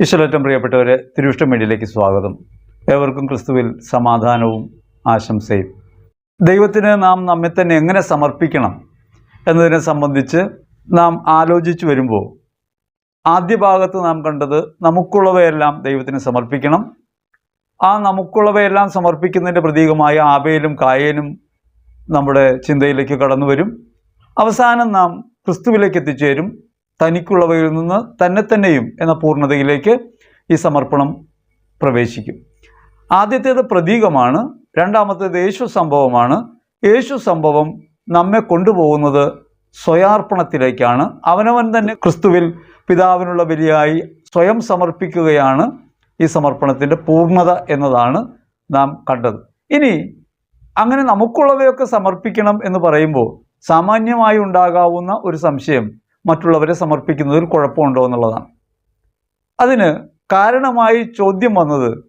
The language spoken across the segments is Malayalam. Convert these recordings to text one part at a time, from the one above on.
ഈശ്വരറ്റം പ്രിയപ്പെട്ടവരെ തിരുവിഷ്ടം മീഡിയയിലേക്ക് സ്വാഗതം. ഏവർക്കും ക്രിസ്തുവിൽ സമാധാനവും ആശംസയും. ദൈവത്തിന് നാം നമ്മെ തന്നെ എങ്ങനെ സമർപ്പിക്കണം എന്നതിനെ സംബന്ധിച്ച് നാം ആലോചിച്ചു വരുമ്പോൾ ആദ്യ ഭാഗത്ത് നാം കണ്ടത് നമുക്കുള്ളവയെല്ലാം ദൈവത്തിന് സമർപ്പിക്കണം. ആ നമുക്കുള്ളവയെല്ലാം സമർപ്പിക്കുന്നതിന്റെ പ്രതീകമായ ആബേലും കായേനും നമ്മുടെ ചിന്തയിലേക്ക് കടന്നു വരും അവസാനം നാം ക്രിസ്തുവിലേക്ക് എത്തിച്ചേരും. തനിക്കുള്ളവയിൽ നിന്ന് തന്നെ തന്നെയും എന്ന പൂർണതയിലേക്ക് ഈ സമർപ്പണം പ്രവേശിക്കും. ആദ്യത്തേത് പ്രതീകമാണ്. രണ്ടാമത്തേത് യേശു സംഭവമാണ്. യേശു സംഭവം നമ്മെ കൊണ്ടുപോകുന്നത് സ്വയാർപ്പണത്തിലേക്കാണ്. അവനവൻ തന്നെ ക്രിസ്തുവിൽ പിതാവിനുള്ള ബലിയായി സ്വയം സമർപ്പിക്കുകയാണ് ഈ സമർപ്പണത്തിന്റെ പൂർണത എന്നതാണ് നാം കണ്ടത്. ഇനി അങ്ങനെ നമുക്കുള്ളവയൊക്കെ സമർപ്പിക്കണം എന്ന് പറയുമ്പോൾ സാമാന്യമായി ഉണ്ടാകാവുന്ന ഒരു സംശയം മറ്റുള്ളവരെ സമർപ്പിക്കുന്നതിൽ കുഴപ്പമുണ്ടോ എന്നുള്ളതാണ്. അതിന് കാരണമായി ചോദ്യം വന്നത്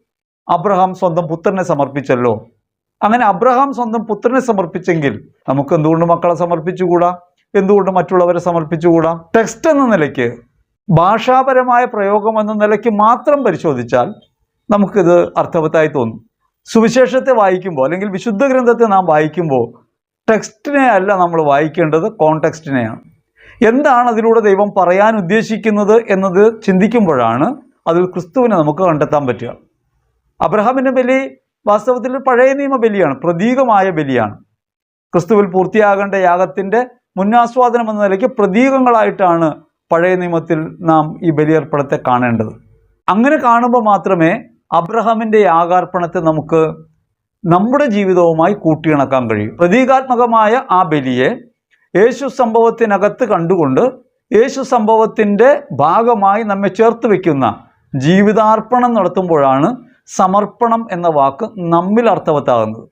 അബ്രഹാം സ്വന്തം പുത്രനെ സമർപ്പിച്ചല്ലോ. അങ്ങനെ അബ്രഹാം സ്വന്തം പുത്രനെ സമർപ്പിച്ചെങ്കിൽ നമുക്ക് എന്തുകൊണ്ട് മക്കളെ സമർപ്പിച്ചുകൂടാ? എന്തുകൊണ്ട് മറ്റുള്ളവരെ സമർപ്പിച്ചുകൂടാ? ടെക്സ്റ്റ് എന്ന നിലയ്ക്ക് ഭാഷാപരമായ പ്രയോഗം എന്ന നിലയ്ക്ക് മാത്രം പരിശോധിച്ചാൽ നമുക്കിത് അർത്ഥവത്തായി തോന്നും. സുവിശേഷത്തെ വായിക്കുമ്പോൾ അല്ലെങ്കിൽ വിശുദ്ധ ഗ്രന്ഥത്തെ നാം വായിക്കുമ്പോൾ ടെക്സ്റ്റിനെ അല്ല നമ്മൾ വായിക്കേണ്ടത് കോൺടെക്സ്റ്റിനെയാണ് എന്താണ് അതിലൂടെ ദൈവം പറയാൻ ഉദ്ദേശിക്കുന്നത് എന്നത് ചിന്തിക്കുമ്പോഴാണ് അതിൽ ക്രിസ്തുവിനെ നമുക്ക് കണ്ടെത്താൻ പറ്റുക. അബ്രഹാമിന്റെ ബലി വാസ്തവത്തിൽ പഴയ നിയമ ബലിയാണ് പ്രതീകമായ ബലിയാണ്. ക്രിസ്തുവിൽ പൂർത്തിയാകേണ്ട യാഗത്തിന്റെ മുന്നാസ്വാദനം എന്ന നിലയ്ക്ക് പ്രതീകങ്ങളായിട്ടാണ് പഴയ നിയമത്തിൽ നാം ഈ ബലിയർപ്പണത്തെ കാണേണ്ടത്. അങ്ങനെ കാണുമ്പോൾ മാത്രമേ അബ്രഹാമിന്റെ യാഗാർപ്പണത്തെ നമുക്ക് നമ്മുടെ ജീവിതവുമായി കൂട്ടിയിണക്കാൻ കഴിയും. പ്രതീകാത്മകമായ ആ ബലിയെ യേശു സംഭവത്തിനകത്ത് കണ്ടുകൊണ്ട് യേശു സംഭവത്തിന്റെ ഭാഗമായി നമ്മെ ചേർത്ത് വയ്ക്കുന്ന ജീവിതാർപ്പണം നടത്തുമ്പോഴാണ് സമർപ്പണം എന്ന വാക്ക് നമ്മിൽ അർത്ഥവത്താകുന്നത്.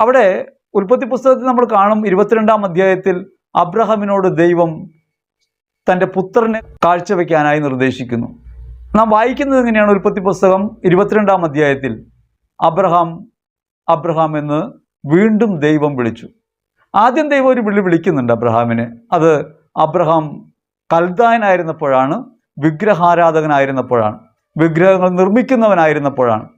അവിടെ ഉൽപ്പത്തി പുസ്തകത്തിൽ നമ്മൾ കാണും ഇരുപത്തിരണ്ടാം അധ്യായത്തിൽ അബ്രഹാമിനോട് ദൈവം തന്റെ പുത്രനെ കാഴ്ചവെക്കാനായി നിർദ്ദേശിക്കുന്നു. നാം വായിക്കുന്നത് എങ്ങനെയാണ് ഉൽപ്പത്തി പുസ്തകം ഇരുപത്തിരണ്ടാം അധ്യായത്തിൽ? അബ്രഹാം അബ്രഹാം എന്ന് വീണ്ടും ദൈവം വിളിച്ചു. ആദ്യം ദൈവം ഒരു വിളി വിളിക്കുന്നുണ്ട് അബ്രഹാമിനെ. അത് അബ്രഹാം കൽദായനായിരുന്നപ്പോഴാണ് വിഗ്രഹാരാധകനായിരുന്നപ്പോഴാണ് വിഗ്രഹങ്ങൾ നിർമ്മിക്കുന്നവനായിരുന്നപ്പോഴാണ്.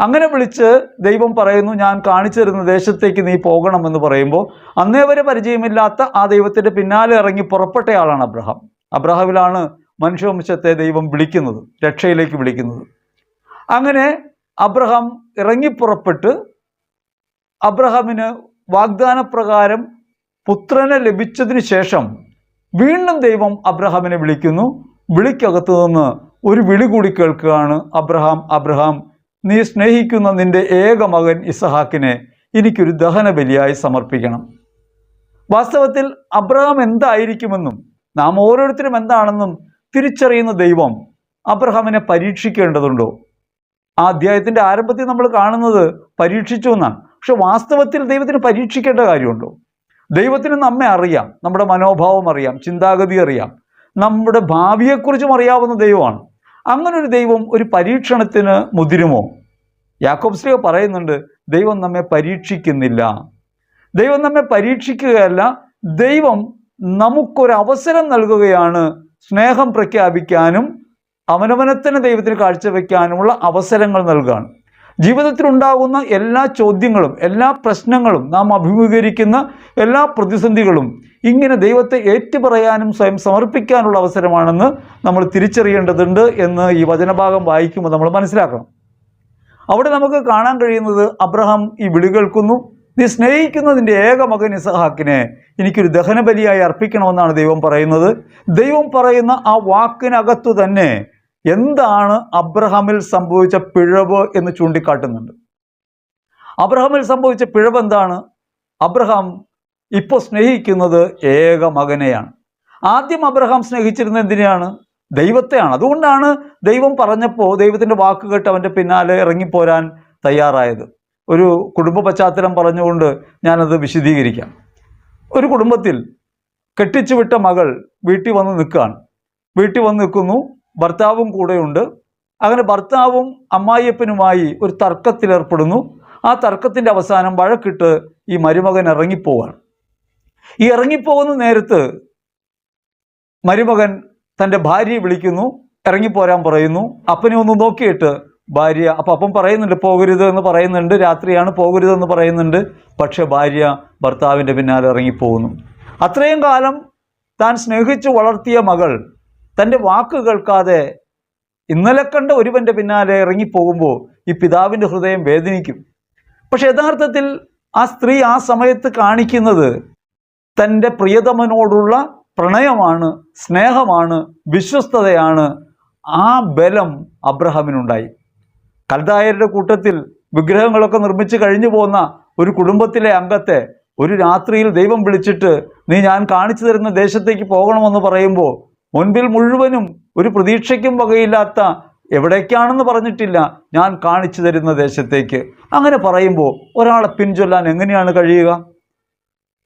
അങ്ങനെ വിളിച്ച് ദൈവം പറയുന്നു ഞാൻ കാണിച്ചു തരുന്ന ദേശത്തേക്ക് നീ പോകണമെന്ന് പറയുമ്പോൾ അന്നേ വരെ പരിചയമില്ലാത്ത ആ ദൈവത്തിന്റെ പിന്നാലെ ഇറങ്ങി പുറപ്പെട്ടയാളാണ് അബ്രഹാം. അബ്രഹാമിലാണ് മനുഷ്യവംശത്തെ ദൈവം വിളിക്കുന്നത് രക്ഷയിലേക്ക് വിളിക്കുന്നത്. അങ്ങനെ അബ്രഹാം ഇറങ്ങിപ്പുറപ്പെട്ട് അബ്രഹാമിന് വാഗ്ദാനപ്രകാരം പുത്രനെ ലഭിച്ചതിന് ശേഷം വീണ്ടും ദൈവം അബ്രഹാമിനെ വിളിക്കുന്നു. വിളിക്കകത്തു നിന്ന് ഒരു വിളി കൂടി കേൾക്കുകയാണ്. അബ്രഹാം അബ്രഹാം നീ സ്നേഹിക്കുന്ന നിന്റെ ഏക മകൻ ഇസഹാക്കിനെ എനിക്കൊരു ദഹനബലിയായി സമർപ്പിക്കണം. വാസ്തവത്തിൽ അബ്രഹാം എന്തായിരിക്കുമെന്നും നാം ഓരോരുത്തരും എന്താണെന്നും തിരിച്ചറിയുന്ന ദൈവം അബ്രഹാമിനെ പരീക്ഷിക്കേണ്ടതുണ്ടോ? ആ അധ്യായത്തിന്റെ ആരംഭത്തിൽ നമ്മൾ കാണുന്നത് പരീക്ഷിച്ചു എന്നാണ്. പക്ഷെ വാസ്തവത്തിൽ ദൈവത്തിന് പരീക്ഷിക്കേണ്ട കാര്യമുണ്ടോ? ദൈവത്തിന് നമ്മെ അറിയാം നമ്മുടെ മനോഭാവം അറിയാം ചിന്താഗതി അറിയാം. നമ്മുടെ ഭാവിയെക്കുറിച്ചും അറിയാവുന്ന ദൈവമാണ്. അങ്ങനെ ഒരു ദൈവം ഒരു പരീക്ഷണത്തിന് മുതിരുമോ? യാക്കോബ് ശ്രീ പറയുന്നുണ്ട് ദൈവം നമ്മെ പരീക്ഷിക്കുന്നില്ല. ദൈവം നമ്മെ പരീക്ഷിക്കുകയല്ല ദൈവം നമുക്കൊരു അവസരം നൽകുകയാണ് സ്നേഹം പ്രഖ്യാപിക്കാനും അവനവനെ തന്നെ ദൈവത്തിന് കാഴ്ചവെക്കാനുമുള്ള അവസരങ്ങൾ നൽകുകയാണ് ജീവിതത്തിൽ ഉണ്ടാകുന്ന എല്ലാ ചോദ്യങ്ങളും എല്ലാ പ്രശ്നങ്ങളും നാം അഭിമുഖീകരിക്കുന്ന എല്ലാ പ്രതിസന്ധികളും ഇങ്ങനെ ദൈവത്തെ ഏറ്റുപറയാനും സ്വയം സമർപ്പിക്കാനുള്ള അവസരമാണെന്ന് നമ്മൾ തിരിച്ചറിയേണ്ടതുണ്ട് എന്ന് ഈ വചനഭാഗം വായിക്കുമ്പോൾ നമ്മൾ മനസ്സിലാക്കണം. അവിടെ നമുക്ക് കാണാൻ കഴിയുന്നത് അബ്രഹാം ഈ വിളി കേൾക്കുന്നു. നീ സ്നേഹിക്കുന്നതിന്റെ ഏക മകൻ ഇസഹാക്കിനെ എനിക്കൊരു ദഹനബലിയായി അർപ്പിക്കണമെന്നാണ് ദൈവം പറയുന്നത്. ദൈവം പറയുന്ന ആ വാക്കിനകത്തു തന്നെ എന്താണ് അബ്രഹാമിൽ സംഭവിച്ച പിഴവ് എന്ന് ചൂണ്ടിക്കാട്ടുന്നുണ്ട്. അബ്രഹാമിൽ സംഭവിച്ച പിഴവ് എന്താണ്? അബ്രഹാം ഇപ്പോൾ സ്നേഹിക്കുന്നത് ഏക മകനെയാണ്. ആദ്യം അബ്രഹാം സ്നേഹിച്ചിരുന്നത് എന്തിനെയാണ്? ദൈവത്തെയാണ്. അതുകൊണ്ടാണ് ദൈവം പറഞ്ഞപ്പോൾ ദൈവത്തിന്റെ വാക്ക് കേട്ട് അവന്റെ പിന്നാലെ ഇറങ്ങിപ്പോരാൻ തയ്യാറായത്. ഒരു കുടുംബ പശ്ചാത്തലം പറഞ്ഞുകൊണ്ട് ഞാനത് വിശദീകരിക്കാം. ഒരു കുടുംബത്തിൽ കെട്ടിച്ചു വിട്ട മകൾ വീട്ടിൽ വന്ന് നിൽക്കുകയാണ്. വീട്ടിൽ വന്ന് നിൽക്കുന്നു. ഭർത്താവും കൂടെയുണ്ട്. അങ്ങനെ ഭർത്താവും അമ്മായിയപ്പനുമായി ഒരു തർക്കത്തിലേർപ്പെടുന്നു ആ തർക്കത്തിന്റെ അവസാനം വഴക്കിട്ട് ഈ മരുമകൻ ഇറങ്ങിപ്പോവാണ്. ഈ ഇറങ്ങിപ്പോകുന്ന നേരത്ത് മരുമകൻ തന്റെ ഭാര്യയെ വിളിക്കുന്നു ഇറങ്ങിപ്പോരാൻ പറയുന്നു. അപ്പനെ ഒന്ന് നോക്കിയിട്ട് ഭാര്യ അപ്പം അപ്പം പറയുന്നുണ്ട് പോകരുത് എന്ന് പറയുന്നുണ്ട് രാത്രിയാണ് പോകരുത് എന്ന് പറയുന്നുണ്ട്. പക്ഷെ ഭാര്യ ഭർത്താവിന്റെ പിന്നാലെ ഇറങ്ങിപ്പോകുന്നു. അത്രയും കാലം താൻ സ്നേഹിച്ചു വളർത്തിയ മകൾ തന്റെ വാക്ക് കേൾക്കാതെ ഇന്നലെ കണ്ട ഒരുവന്റെ പിന്നാലെ ഇറങ്ങിപ്പോകുമ്പോൾ ഈ പിതാവിന്റെ ഹൃദയം വേദനിക്കും. പക്ഷെ യഥാർത്ഥത്തിൽ ആ സ്ത്രീ ആ സമയത്ത് കാണിക്കുന്നത് തന്റെ പ്രിയതമനോടുള്ള പ്രണയമാണ് സ്നേഹമാണ് വിശ്വസ്തതയാണ്. ആ ബലം അബ്രഹാമിനുണ്ടായി. കൽദായരുടെ കൂട്ടത്തിൽ വിഗ്രഹങ്ങളൊക്കെ നിർമ്മിച്ച് കഴിഞ്ഞു പോകുന്ന ഒരു കുടുംബത്തിലെ അംഗത്തെ ഒരു രാത്രിയിൽ ദൈവം വിളിച്ചിട്ട് നീ ഞാൻ കാണിച്ചു തരുന്ന ദേശത്തേക്ക് പോകണമെന്ന് പറയുമ്പോൾ മുൻപിൽ മുഴുവനും ഒരു പ്രതീക്ഷയ്ക്കും വകയില്ലാത്ത എവിടേക്കാണെന്ന് പറഞ്ഞിട്ടില്ല ഞാൻ കാണിച്ചു തരുന്ന ദേശത്തേക്ക്. അങ്ങനെ പറയുമ്പോൾ ഒരാളെ പിൻചൊല്ലാൻ എങ്ങനെയാണ് കഴിയുക?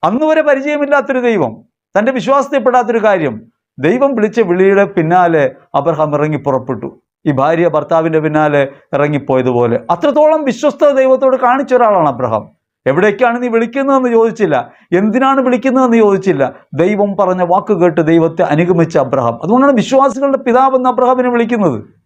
അന്ന് വരെ പരിചയമില്ലാത്തൊരു ദൈവം തന്റെ വിശ്വാസത്തിൽപ്പെടാത്തൊരു കാര്യം ദൈവം വിളിച്ച വിളിയുടെ പിന്നാലെ അബ്രഹാം ഇറങ്ങി പുറപ്പെട്ടു. ഈ ഭാര്യ ഭർത്താവിന്റെ പിന്നാലെ ഇറങ്ങിപ്പോയതുപോലെ. അത്രത്തോളം വിശ്വസ്ത ദൈവത്തോട് കാണിച്ച ഒരാളാണ് അബ്രഹാം. എവിടേക്കാണ് നീ വിളിക്കുന്നതെന്ന് ചോദിച്ചില്ല. എന്തിനാണ് വിളിക്കുന്നതെന്ന് ചോദിച്ചില്ല. ദൈവം പറഞ്ഞ വാക്ക് കേട്ട് ദൈവത്തെ അനുഗമിച്ച അബ്രഹാം. അതുകൊണ്ടാണ് വിശ്വാസികളുടെ പിതാവ് എന്ന് അബ്രഹാമിനെ വിളിക്കുന്നത്.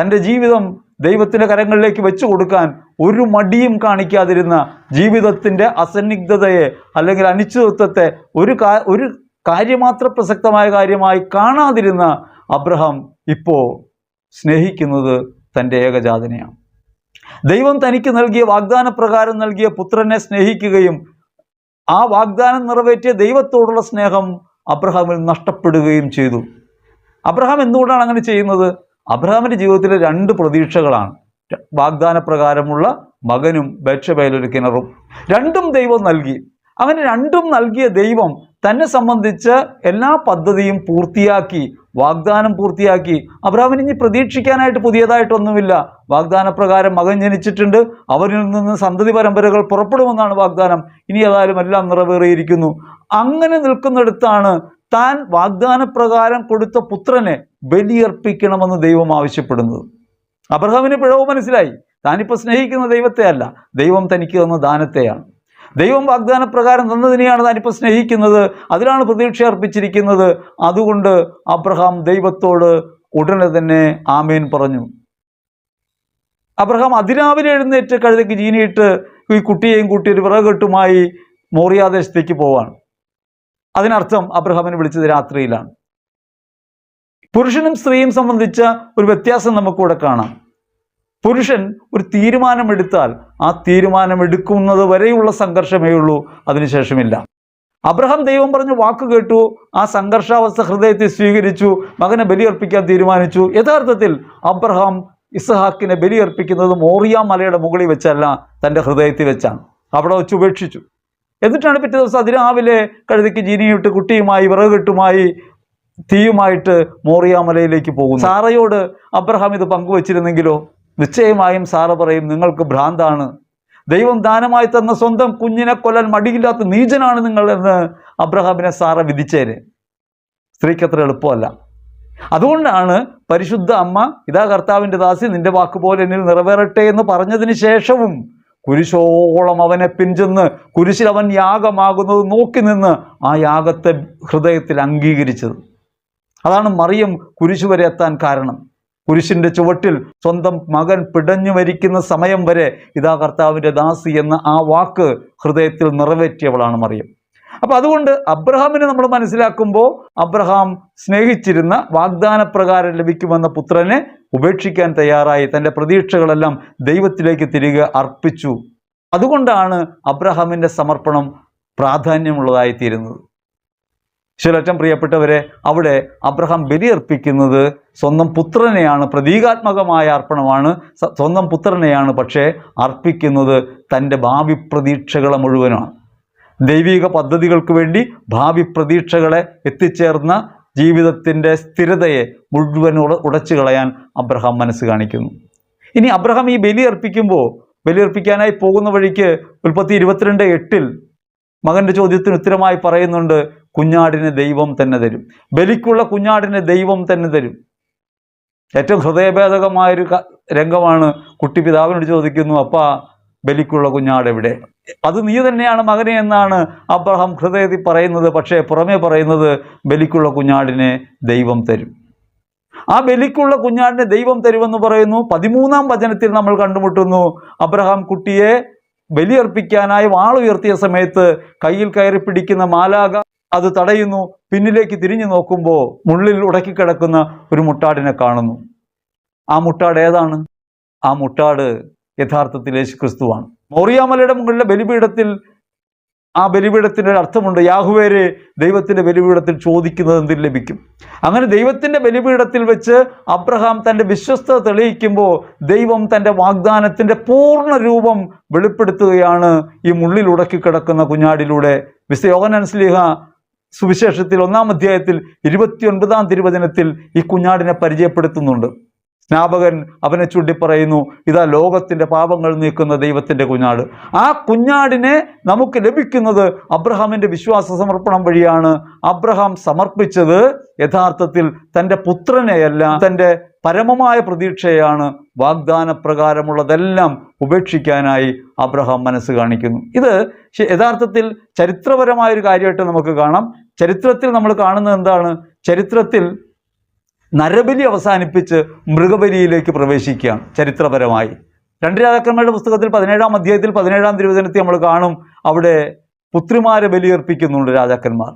തന്റെ ജീവിതം ദൈവത്തിന്റെ കരങ്ങളിലേക്ക് വെച്ചു കൊടുക്കാൻ ഒരു മടിയും കാണിക്കാതിരുന്ന ജീവിതത്തിന്റെ അസന്നിഗ്ധതയെ അല്ലെങ്കിൽ അനിശ്ചിതത്വത്തെ ഒരു കാ ഒരു കാര്യമാത്ര പ്രസക്തമായ കാര്യമായി കാണാതിരുന്ന അബ്രഹാം ഇപ്പോൾ സ്നേഹിക്കുന്നത് തന്റെ ഏകജാതനെയാണ്. ദൈവം തനിക്ക് നൽകിയ വാഗ്ദാന പ്രകാരം നൽകിയ പുത്രനെ സ്നേഹിക്കുകയും ആ വാഗ്ദാനം നിറവേറ്റിയ ദൈവത്തോടുള്ള സ്നേഹം അബ്രഹാമിൽ നഷ്ടപ്പെടുകയും ചെയ്തു. അബ്രഹാം എന്തുകൊണ്ടാണ് അങ്ങനെ ചെയ്യുന്നത്? അബ്രഹാമിന്റെ ജീവിതത്തിലെ രണ്ട് പ്രതീക്ഷകളാണ്. വാഗ്ദാന പ്രകാരമുള്ള മകനും ബേക്ഷബയിലൊരു കിണറും. രണ്ടും ദൈവം നൽകി. അങ്ങനെ രണ്ടും നൽകിയ ദൈവം തന്നെ സംബന്ധിച്ച് എല്ലാ പദ്ധതിയും പൂർത്തിയാക്കി. വാഗ്ദാനം പൂർത്തിയാക്കി. അബ്രഹാമിന് ഇനി പ്രതീക്ഷിക്കാനായിട്ട് പുതിയതായിട്ടൊന്നുമില്ല. വാഗ്ദാന പ്രകാരം മകൻ ജനിച്ചിട്ടുണ്ട്. അവരിൽ നിന്ന് സന്തതി പരമ്പരകൾ പുറപ്പെടുമെന്നാണ് വാഗ്ദാനം. ഇനി ഏതായാലും എല്ലാം നിറവേറിയിരിക്കുന്നു. അങ്ങനെ നിൽക്കുന്നിടത്താണ് താൻ വാഗ്ദാനപ്രകാരം കൊടുത്ത പുത്രനെ ബലിയർപ്പിക്കണമെന്ന് ദൈവം ആവശ്യപ്പെടുന്നത്. അബ്രഹാമിന് പിഴവ് മനസ്സിലായി. താനിപ്പോൾ സ്നേഹിക്കുന്ന ദൈവത്തെ അല്ല ദൈവം തനിക്ക് തന്ന ദാനത്തെയാണ്. ദൈവം വാഗ്ദാന പ്രകാരം തന്നതിനെയാണ് താനിപ്പോൾ സ്നേഹിക്കുന്നത്. അതിലാണ് പ്രതീക്ഷ അർപ്പിച്ചിരിക്കുന്നത്. അതുകൊണ്ട് അബ്രഹാം ദൈവത്തോട് ഉടനെ തന്നെ ആമേൻ പറഞ്ഞു. അബ്രഹാം അതിരാവിലെ എഴുന്നേറ്റ് കഴുതയ്ക്ക് ജീനിയിട്ട് ഈ കുട്ടിയെയും കൂട്ടി ഒരു വിറകെട്ടുമായി മോറിയാദേശത്തേക്ക് പോവാണ്. അതിനർത്ഥം അബ്രഹാമിനെ വിളിച്ചത് രാത്രിയിലാണ്. പുരുഷനും സ്ത്രീയും സംബന്ധിച്ച ഒരു വ്യത്യാസം നമുക്കിവിടെ കാണാം. പുരുഷൻ ഒരു തീരുമാനമെടുത്താൽ ആ തീരുമാനമെടുക്കുന്നത് വരെയുള്ള സംഘർഷമേ ഉള്ളൂ അതിനുശേഷമില്ല അബ്രഹാം ദൈവം പറഞ്ഞ വാക്ക് കേട്ടു ആ സംഘർഷാവസ്ഥ ഹൃദയത്തെ സ്വീകരിച്ചു മകനെ ബലിയർപ്പിക്കാൻ തീരുമാനിച്ചു. യഥാർത്ഥത്തിൽ അബ്രഹാം ഇസഹാക്കിനെ ബലിയർപ്പിക്കുന്നത് മോറിയ മലയുടെ മുകളിൽ വെച്ചല്ല തന്റെ ഹൃദയത്തിൽ വെച്ചാണ്. അവിടെ വെച്ച് ഉപേക്ഷിച്ചു. എന്നിട്ടാണ് പിറ്റേ ദിവസം അതിരാവിലെ കഴുതിക്ക് ജീനിയിട്ട് കുട്ടിയുമായി വിറകെട്ടുമായി തീയുമായിട്ട് മോറിയ മലയിലേക്ക് പോകുന്നു സാറയോട് അബ്രഹാം ഇത് പങ്കുവച്ചിരുന്നെങ്കിലോ? നിശ്ചയമായും സാറ പറയും നിങ്ങൾക്ക് ഭ്രാന്താണ്. ദൈവം ദാനമായി തന്ന സ്വന്തം കുഞ്ഞിനെ കൊല്ലാൻ മടിയില്ലാത്ത നീചനാണ് നിങ്ങൾ എന്ന് അബ്രഹാമിനെ സാറ വിധിച്ചേര്. സ്ത്രീക്ക് അത്ര എളുപ്പമല്ല. അതുകൊണ്ടാണ് പരിശുദ്ധ അമ്മ ഇതാ കർത്താവിന്റെ ദാസി നിന്റെ വാക്കുപോലെ എന്നിൽ നിറവേറട്ടെ എന്ന് പറഞ്ഞതിന് ശേഷവും കുരിശോളം അവനെ പിഞ്ചെന്ന് കുരിശിൽ അവൻ യാഗമാകുന്നത് നോക്കി നിന്ന് ആ യാഗത്തെ ഹൃദയത്തിൽ അംഗീകരിച്ചത്. അതാണ് മറിയം കുരിശു വരെ എത്താൻ കാരണം. കുരിശിന്റെ ചുവട്ടിൽ സ്വന്തം മകൻ പിടഞ്ഞു മരിക്കുന്ന സമയം വരെ ഇതാ കർത്താവിന്റെ ദാസി എന്ന ആ വാക്ക് ഹൃദയത്തിൽ നിറവേറ്റിയവളാണ് മറിയം. അപ്പം അതുകൊണ്ട് അബ്രഹാമിനെ നമ്മൾ മനസ്സിലാക്കുമ്പോൾ അബ്രഹാം സ്നേഹിച്ചിരുന്ന വാഗ്ദാനപ്രകാരം ലഭിക്കുമെന്ന പുത്രനെ ഉപേക്ഷിക്കാൻ തയ്യാറായി. തന്റെ പ്രതീക്ഷകളെല്ലാം ദൈവത്തിലേക്ക് തിരികെ അർപ്പിച്ചു. അതുകൊണ്ടാണ് അബ്രഹാമിന്റെ സമർപ്പണം പ്രാധാന്യമുള്ളതായി തീരുന്നത് ശിലറ്റം പ്രിയപ്പെട്ടവരെ അവിടെ അബ്രഹാം ബലിയർപ്പിക്കുന്നത് സ്വന്തം പുത്രനെയാണ് പ്രതീകാത്മകമായ അർപ്പണമാണ്. സ്വന്തം പുത്രനെയാണ് പക്ഷേ അർപ്പിക്കുന്നത് തന്റെ ഭാവി പ്രതീക്ഷകളെ മുഴുവനാണ്. ദൈവിക പദ്ധതികൾക്ക് വേണ്ടി ഭാവി പ്രതീക്ഷകളെ എത്തിച്ചേർന്ന ജീവിതത്തിന്റെ സ്ഥിരതയെ മുഴുവൻ ഉട ഉടച്ചു കളയാൻ അബ്രഹാം മനസ്സ് കാണിക്കുന്നു. ഇനി അബ്രഹാം ഈ ബലി അർപ്പിക്കുമ്പോൾ ബലിയർപ്പിക്കാനായി പോകുന്ന വഴിക്ക് ഉൽപ്പത്തി ഇരുപത്തിരണ്ട് എട്ടിൽ മകന്റെ ചോദ്യത്തിന് ഉത്തരമായി പറയുന്നുണ്ട് കുഞ്ഞാടിനെ ദൈവം തന്നെ തരും. ബലിക്കുള്ള കുഞ്ഞാടിനെ ദൈവം തന്നെ തരും. ഏറ്റവും ഹൃദയഭേദകമായൊരു രംഗമാണ് കുട്ടി പിതാവിനോട് ചോദിക്കുന്നു അപ്പ ബലിക്കുള്ള കുഞ്ഞാട് എവിടെ? അത് നീ തന്നെയാണ് മകനെ എന്നാണ് അബ്രഹാം ഹൃദയത്തിൽ പറയുന്നത്. പക്ഷേ പുറമേ പറയുന്നത് ബലിക്കുള്ള കുഞ്ഞാടിനെ ദൈവം തരും. ആ ബലിക്കുള്ള കുഞ്ഞാടിനെ ദൈവം തരുമെന്ന് പറയുന്നു. പതിമൂന്നാം വചനത്തിൽ നമ്മൾ കണ്ടുമുട്ടുന്നു അബ്രഹാം കുട്ടിയെ ബലിയർപ്പിക്കാനായി വാളുയർത്തിയ സമയത്ത് കയ്യിൽ കയറി പിടിക്കുന്ന മാലാക അത് തടയുന്നു. പിന്നിലേക്ക് തിരിഞ്ഞു നോക്കുമ്പോൾ മുള്ളിൽ ഉടക്കിക്കിടക്കുന്ന ഒരു മുട്ടാടിനെ കാണുന്നു. ആ മുട്ടാട് ഏതാണ്? ആ മുട്ടാട് യഥാർത്ഥത്തിൽ യേശു ക്രിസ്തുവാണ് മോറിയാമലയുടെ മുകളിലെ ബലിപീഠത്തിൽ ആ ബലിപീഠത്തിന്റെ ഒരു അർത്ഥമുണ്ട്. യാഹുവേരെ ദൈവത്തിന്റെ ബലിപീഠത്തിൽ ചോദിക്കുന്നത് എന്തിൽ ലഭിക്കും? അങ്ങനെ ദൈവത്തിന്റെ ബലിപീഠത്തിൽ വെച്ച് അബ്രഹാം തന്റെ വിശ്വസ്തത തെളിയിക്കുമ്പോൾ ദൈവം തന്റെ വാഗ്ദാനത്തിന്റെ പൂർണ രൂപം വെളിപ്പെടുത്തുകയാണ് ഈ മുള്ളിൽ ഉടക്കിക്കിടക്കുന്ന കുഞ്ഞാടിലൂടെ. വിശയോഹനൻ സ്ലീഹ സുവിശേഷത്തിൽ ഒന്നാം അധ്യായത്തിൽ ഇരുപത്തിയൊൻപതാം തിരുവചനത്തിൽ ഈ കുഞ്ഞാടിനെ പരിചയപ്പെടുത്തുന്നുണ്ട്. സ്നാപകൻ അവനെ ചൂണ്ടി പറയുന്നു ഇതാ ലോകത്തിന്റെ പാപങ്ങൾ നീക്കുന്ന ദൈവത്തിന്റെ കുഞ്ഞാട്. ആ കുഞ്ഞാടിനെ നമുക്ക് ലഭിക്കുന്നത് അബ്രഹാമിന്റെ വിശ്വാസ സമർപ്പണം വഴിയാണ്. അബ്രഹാം സമർപ്പിച്ചത് യഥാർത്ഥത്തിൽ തന്റെ പുത്രനെയല്ല തന്റെ പരമമായ പ്രതീക്ഷയാണ്. വാഗ്ദാന പ്രകാരമുള്ളതെല്ലാം ഉപേക്ഷിക്കാനായി അബ്രഹാം മനസ്സ് കാണിക്കുന്നു. ഇത് യഥാർത്ഥത്തിൽ ചരിത്രപരമായ ഒരു കാര്യമായിട്ട് നമുക്ക് കാണാം. ചരിത്രത്തിൽ നമ്മൾ കാണുന്നത് എന്താണ്? ചരിത്രത്തിൽ നരബലി അവസാനിപ്പിച്ച് മൃഗബലിയിലേക്ക് പ്രവേശിക്കുകയാണ് ചരിത്രപരമായി. രണ്ട് രാജാക്കന്മാരുടെ പുസ്തകത്തിൽ പതിനേഴാം അധ്യായത്തിൽ പതിനേഴാം തിരുവചനത്തിൽ നമ്മൾ കാണും അവിടെ പുത്രിമാരെ ബലിയർപ്പിക്കുന്നുണ്ട് രാജാക്കന്മാർ.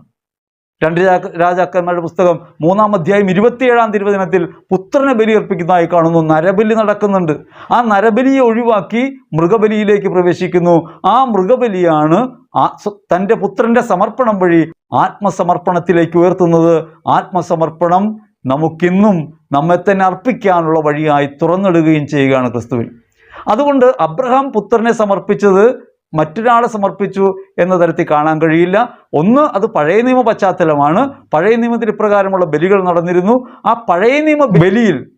രണ്ട് രാജ- രാജാക്കന്മാരുടെ പുസ്തകം മൂന്നാം അധ്യായം ഇരുപത്തിയേഴാം തിരുവചനത്തിൽ പുത്രനെ ബലിയർപ്പിക്കുന്നതായി കാണുന്നു. നരബലി നടക്കുന്നുണ്ട്. ആ നരബലിയെ ഒഴിവാക്കി മൃഗബലിയിലേക്ക് പ്രവേശിക്കുന്നു. ആ മൃഗബലിയാണ് ആ തന്റെ പുത്രന്റെ സമർപ്പണം വഴി ആത്മസമർപ്പണത്തിലേക്ക് ഉയർത്തുന്നത്. ആത്മസമർപ്പണം നമുക്കിന്നും നമ്മെ തന്നെ അർപ്പിക്കാനുള്ള വഴിയായി തുറന്നിടുകയും ചെയ്യുകയാണ് ക്രിസ്തുവിൽ. അതുകൊണ്ട് അബ്രഹാം പുത്രനെ സമർപ്പിച്ചത് മറ്റൊരാളെ സമർപ്പിച്ചു എന്ന തരത്തിൽ കാണാൻ കഴിയില്ല. ഒന്ന് അത് പഴയ നിയമ പശ്ചാത്തലമാണ്. പഴയ നിയമത്തിൽ ഇപ്രകാരമുള്ള ബലികൾ നടന്നിരുന്നു. ആ പഴയ നിയമ ബലിയിൽ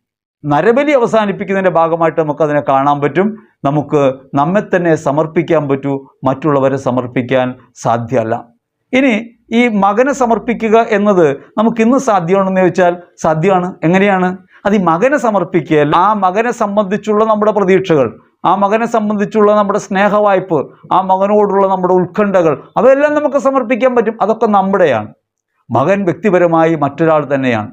നരബലി അവസാനിപ്പിക്കുന്നതിന്റെ ഭാഗമായിട്ട് നമുക്ക് അതിനെ കാണാൻ പറ്റും. നമുക്ക് നമ്മെ തന്നെ സമർപ്പിക്കാൻ പറ്റൂ. മറ്റുള്ളവരെ സമർപ്പിക്കാൻ സാധ്യമല്ല. ഇനി ഈ മകനെ സമർപ്പിക്കുക എന്നത് നമുക്ക് ഇന്ന് സാധ്യമാണെന്ന് ചോദിച്ചാൽ സാധ്യമാണ്. എങ്ങനെയാണ്? അത് ഈ മകനെ സമർപ്പിക്കുക ആ മകനെ സംബന്ധിച്ചുള്ള നമ്മുടെ പ്രതീക്ഷകൾ. ആ മകനെ സംബന്ധിച്ചുള്ള നമ്മുടെ സ്നേഹവായ്പ് ആ മകനോടുള്ള നമ്മുടെ ഉത്കണ്ഠകൾ അതെല്ലാം നമുക്ക് സമർപ്പിക്കാൻ പറ്റും. അതൊക്കെ നമ്മുടെയാണ്. മകൻ വ്യക്തിപരമായി മറ്റൊരാൾ തന്നെയാണ്.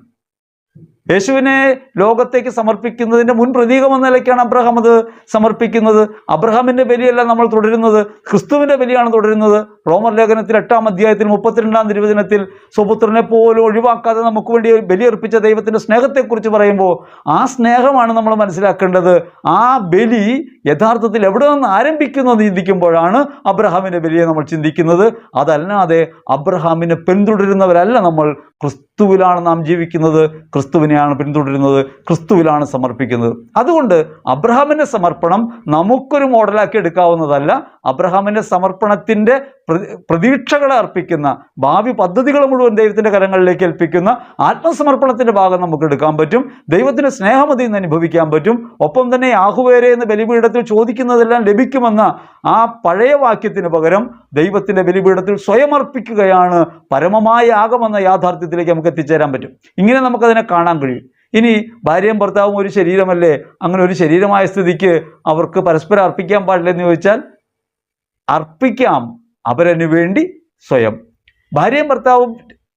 യേശുവിനെ ലോകത്തേക്ക് സമർപ്പിക്കുന്നതിന്റെ മുൻ പ്രതീകം എന്ന നിലയ്ക്കാണ് അബ്രഹാം അത് സമർപ്പിക്കുന്നത്. അബ്രഹാമിന്റെ ബലിയല്ല നമ്മൾ തുടരുന്നത്. ക്രിസ്തുവിന്റെ ബലിയാണ് തുടരുന്നത്. റോമർ ലേഖനത്തിൽ എട്ടാം അധ്യായത്തിൽ മുപ്പത്തിരണ്ടാം തിരുവചനത്തിൽ സ്വപുത്രനെ പോലും ഒഴിവാക്കാതെ നമുക്ക് വേണ്ടി ബലിയർപ്പിച്ച ദൈവത്തിന്റെ സ്നേഹത്തെക്കുറിച്ച് പറയുമ്പോൾ ആ സ്നേഹമാണ് നമ്മൾ മനസ്സിലാക്കേണ്ടത്. ആ ബലി യഥാർത്ഥത്തിൽ എവിടെ നിന്ന് ആരംഭിക്കുന്നു എന്ന് ചിന്തിക്കുമ്പോഴാണ് അബ്രഹാമിന്റെ ബലിയെ നമ്മൾ ചിന്തിക്കുന്നത്. അതല്ലാതെ അബ്രഹാമിനെ പിന്തുടരുന്നവരല്ല നമ്മൾ. ക്രിസ്തുവിലാണ് നാം ജീവിക്കുന്നത്. ക്രിസ്തുവിനെയാണ് പിന്തുടരുന്നത്. ക്രിസ്തുവിലാണ് സമർപ്പിക്കുന്നത്. അതുകൊണ്ട് അബ്രഹാമിന്റെ സമർപ്പണം നമുക്കൊരു മോഡലാക്കി എടുക്കാവുന്നതല്ല. അബ്രഹാമിന്റെ സമർപ്പണത്തിന്റെ പ്ര- പ്രതീക്ഷകളെ അർപ്പിക്കുന്ന ഭാവി പദ്ധതികൾ മുഴുവൻ ദൈവത്തിന്റെ കരങ്ങളിലേക്ക് ഏൽപ്പിക്കുന്ന ആത്മസമർപ്പണത്തിന്റെ ഭാഗം നമുക്ക് എടുക്കാൻ പറ്റും. ദൈവത്തിന്റെ സ്നേഹമതി നിന്ന് അനുഭവിക്കാൻ പറ്റും. ഒപ്പം തന്നെ ആഹുവേരെ എന്ന് ബലിപീഠത്തിൽ ചോദിക്കുന്നതെല്ലാം ലഭിക്കുമെന്ന ആ പഴയ വാക്യത്തിന് പകരം ദൈവത്തിന്റെ ബലിപീഠത്തിൽ സ്വയം അർപ്പിക്കുകയാണ് പരമമായ ആകമെന്ന യാഥാർത്ഥ്യത്തിലേക്ക് നമുക്ക് എത്തിച്ചേരാൻ പറ്റും. ഇങ്ങനെ നമുക്കതിനെ കാണാൻ കഴിയും. ഇനി ഭാര്യയും ഭർത്താവും ഒരു ശരീരമല്ലേ? അങ്ങനെ ഒരു ശരീരമായ സ്ഥിതിക്ക് അവർക്ക് പരസ്പരം അർപ്പിക്കാൻ പാടില്ലെന്ന് ചോദിച്ചാൽ അർപ്പിക്കാം. അവരന് വേണ്ടി സ്വയം. ഭാര്യയും ഭർത്താവും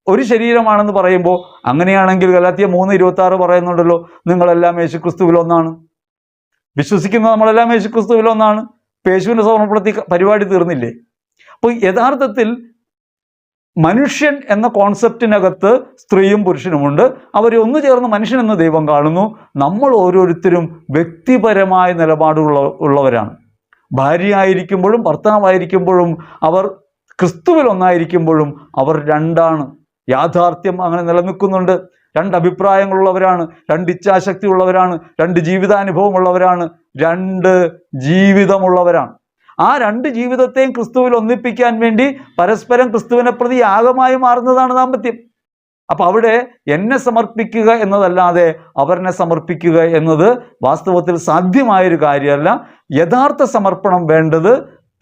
ഒരു ശരീരമാണെന്ന് പറയുമ്പോൾ അങ്ങനെയാണെങ്കിൽ ഗലാത്തിയ മൂന്ന് ഇരുപത്തി ആറ് പറയുന്നുണ്ടല്ലോ നിങ്ങളെല്ലാം യേശുക്രിസ്തുവിൽ ഒന്നാണ് വിശ്വസിക്കുന്ന നമ്മളെല്ലാം യേശുക്രിസ്തുവിൽ ഒന്നാണ് പേശുവിനെ സമർപ്പണത്തി പരിപാടി തീർന്നില്ലേ? അപ്പോൾ യഥാർത്ഥത്തിൽ മനുഷ്യൻ എന്ന കോൺസെപ്റ്റിനകത്ത് സ്ത്രീയും പുരുഷനുമുണ്ട് അവരെ ഒന്നു ചേർന്ന് മനുഷ്യൻ എന്ന ദൈവം കാണുന്നു. നമ്മൾ ഓരോരുത്തരും വ്യക്തിപരമായ നിലപാടുള്ള ഉള്ളവരാണ്. ഭാര്യയായിരിക്കുമ്പോഴും ഭർത്താവായിരിക്കുമ്പോഴും അവർ ക്രിസ്തുവിൽ ഒന്നായിരിക്കുമ്പോഴും അവർ രണ്ടാണ്. യാഥാർത്ഥ്യം അങ്ങനെ നിലനിൽക്കുന്നുണ്ട്. രണ്ട് അഭിപ്രായങ്ങളുള്ളവരാണ് രണ്ട് ഇച്ഛാശക്തി ഉള്ളവരാണ് രണ്ട് ജീവിതാനുഭവമുള്ളവരാണ് രണ്ട് ജീവിതമുള്ളവരാണ്. ആ രണ്ട് ജീവിതത്തെയും ക്രിസ്തുവിൽ ഒന്നിപ്പിക്കാൻ വേണ്ടി പരസ്പരം ക്രിസ്തുവിനെ പ്രതി യാഗമായി മാറുന്നതാണ് ദാമ്പത്യം. അപ്പൊ അവിടെ എന്നെ സമർപ്പിക്കുക എന്നതല്ലാതെ അവരനെ സമർപ്പിക്കുക എന്നത് വാസ്തവത്തിൽ സാധ്യമായൊരു കാര്യമല്ല. യഥാർത്ഥ സമർപ്പണം വേണ്ടത്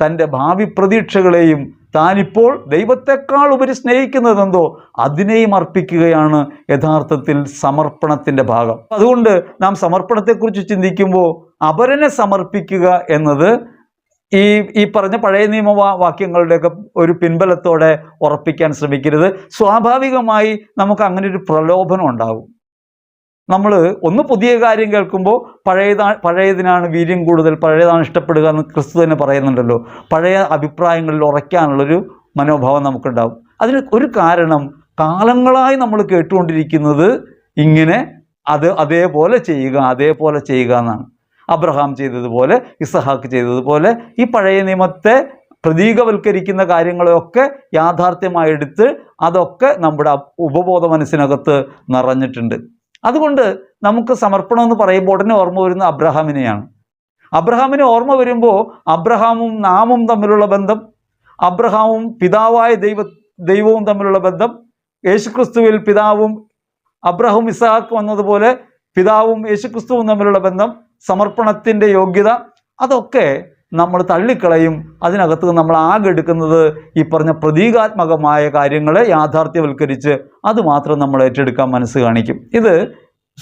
തന്റെ ഭാവി പ്രതീക്ഷകളെയും താനിപ്പോൾ ദൈവത്തെക്കാൾ ഉപരി സ്നേഹിക്കുന്നത് എന്തോ അതിനെയും അർപ്പിക്കുകയാണ് യഥാർത്ഥത്തിൽ സമർപ്പണത്തിന്റെ ഭാഗം. അതുകൊണ്ട് നാം സമർപ്പണത്തെക്കുറിച്ച് ചിന്തിക്കുമ്പോൾ അപരനെ സമർപ്പിക്കുക എന്നത് ഈ ഈ പറഞ്ഞ പഴയ നിയമ വാക്യങ്ങളുടെയൊക്കെ ഒരു പിൻബലത്തോടെ ഉറപ്പിക്കാൻ ശ്രമിക്കരുത്. സ്വാഭാവികമായി നമുക്ക് അങ്ങനെ ഒരു പ്രലോഭനം ഉണ്ടാകും. നമ്മൾ ഒന്ന് പുതിയ കാര്യം കേൾക്കുമ്പോൾ പഴയതാ പഴയതിനാണ് വീര്യം കൂടുതൽ പഴയതാണ് ഇഷ്ടപ്പെടുക എന്ന് ക്രിസ്തു തന്നെ പറയുന്നുണ്ടല്ലോ. പഴയ അഭിപ്രായങ്ങളിൽ ഉറയ്ക്കാനുള്ളൊരു മനോഭാവം നമുക്കുണ്ടാവും അതിന് ഒരു കാരണം കാലങ്ങളായി നമ്മൾ കേട്ടുകൊണ്ടിരിക്കുന്നത് ഇങ്ങനെ അത് അതേപോലെ ചെയ്യുക അതേപോലെ ചെയ്യുക എന്നാണ്. അബ്രഹാം ചെയ്തതുപോലെ ഇസഹാക്ക് ചെയ്തതുപോലെ ഈ പഴയ നിയമത്തെ പ്രതീകവൽക്കരിക്കുന്ന കാര്യങ്ങളെയൊക്കെ യാഥാർത്ഥ്യമായെടുത്ത് അതൊക്കെ നമ്മുടെ ഉപബോധ മനസ്സിനകത്ത് നിറഞ്ഞിട്ടുണ്ട്. അതുകൊണ്ട് നമുക്ക് സമർപ്പണം എന്ന് പറയുമ്പോൾ ഉടനെ ഓർമ്മ വരുന്ന അബ്രഹാമിനെയാണ്. അബ്രഹാമിന് ഓർമ്മ വരുമ്പോൾ അബ്രഹാമും നാമും തമ്മിലുള്ള ബന്ധം അബ്രഹാമും പിതാവായ ദൈവ ദൈവവും തമ്മിലുള്ള ബന്ധം യേശുക്രിസ്തുവിൽ പിതാവും അബ്രഹാം ഇസഹാക്ക് വന്നതുപോലെ പിതാവും യേശുക്രിസ്തുവും തമ്മിലുള്ള ബന്ധം സമർപ്പണത്തിന്റെ യോഗ്യത അതൊക്കെ നമ്മൾ തള്ളിക്കളയും. അതിനകത്ത് നമ്മൾ ആകെ എടുക്കുന്നത് ഈ പറഞ്ഞ പ്രതീകാത്മകമായ കാര്യങ്ങളെ യാഥാർത്ഥ്യവൽക്കരിച്ച് അത് മാത്രം നമ്മൾ ഏറ്റെടുക്കാൻ മനസ്സ് കാണിക്കും. ഇത്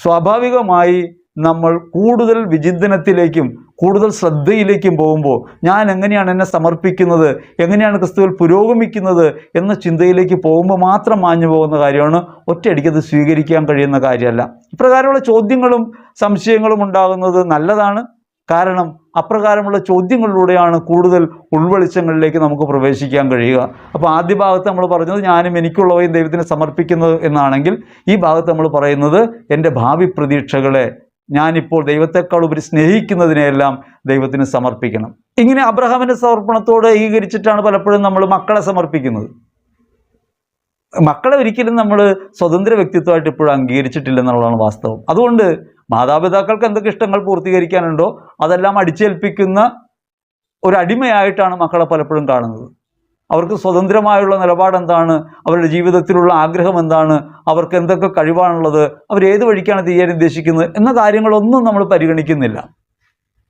സ്വാഭാവികമായി നമ്മൾ കൂടുതൽ വിചിന്തനത്തിലേക്കും കൂടുതൽ ശ്രദ്ധയിലേക്കും പോകുമ്പോൾ ഞാൻ എങ്ങനെയാണ് എന്നെ സമർപ്പിക്കുന്നത് എങ്ങനെയാണ് ക്രിസ്തുവിൽ പുരോഗമിക്കുന്നത് എന്ന ചിന്തയിലേക്ക് പോകുമ്പോൾ മാത്രം മാഞ്ഞു പോകുന്ന കാര്യമാണ് ഒറ്റയടിക്ക് അത് സ്വീകരിക്കാൻ കഴിയുന്ന കാര്യമല്ല. ഇപ്രകാരമുള്ള ചോദ്യങ്ങളും സംശയങ്ങളും ഉണ്ടാകുന്നത് നല്ലതാണ്. കാരണം അപ്രകാരമുള്ള ചോദ്യങ്ങളിലൂടെയാണ് കൂടുതൽ ഉൾവെളിച്ചങ്ങളിലേക്ക് നമുക്ക് പ്രവേശിക്കാൻ കഴിയുക. അപ്പോൾ ആദ്യ ഭാഗത്ത് നമ്മൾ പറഞ്ഞത് ഞാനും എനിക്കുള്ളവയും ദൈവത്തിന് സമർപ്പിക്കുന്നത് എന്നാണെങ്കിൽ ഈ ഭാഗത്ത് നമ്മൾ പറയുന്നത് എന്റെ ഭാവി പ്രതീക്ഷകളെ ഞാനിപ്പോൾ ദൈവത്തെക്കാൾ ഉപരി സ്നേഹിക്കുന്നതിനെയെല്ലാം ദൈവത്തിന് സമർപ്പിക്കണം. ഇങ്ങനെ അബ്രഹാമിന്റെ സമർപ്പണത്തോട് ഏകീകരിച്ചിട്ടാണ് പലപ്പോഴും നമ്മൾ മക്കളെ സമർപ്പിക്കുന്നത്. മക്കളെ ഒരിക്കലും നമ്മൾ സ്വതന്ത്ര വ്യക്തിത്വമായിട്ട് ഇപ്പോഴും അംഗീകരിച്ചിട്ടില്ല അംഗീകരിച്ചിട്ടില്ലെന്നുള്ളതാണ് വാസ്തവം. അതുകൊണ്ട് മാതാപിതാക്കൾക്ക് എന്തൊക്കെ ഇഷ്ടങ്ങൾ പൂർത്തീകരിക്കാനുണ്ടോ അതെല്ലാം അടിച്ചേൽപ്പിക്കുന്ന ഒരു അടിമയായിട്ടാണ് മക്കളെ പലപ്പോഴും കാണുന്നത്. അവർക്ക് സ്വതന്ത്രമായുള്ള നിലപാട് എന്താണ് അവരുടെ ജീവിതത്തിലുള്ള ആഗ്രഹം എന്താണ് അവർക്ക് എന്തൊക്കെ കഴിവാണുള്ളത്? അവർ ഏത് വഴിക്കാണ് ചെയ്യാൻ ഉദ്ദേശിക്കുന്നത്? എന്ന കാര്യങ്ങളൊന്നും നമ്മൾ പരിഗണിക്കുന്നില്ല.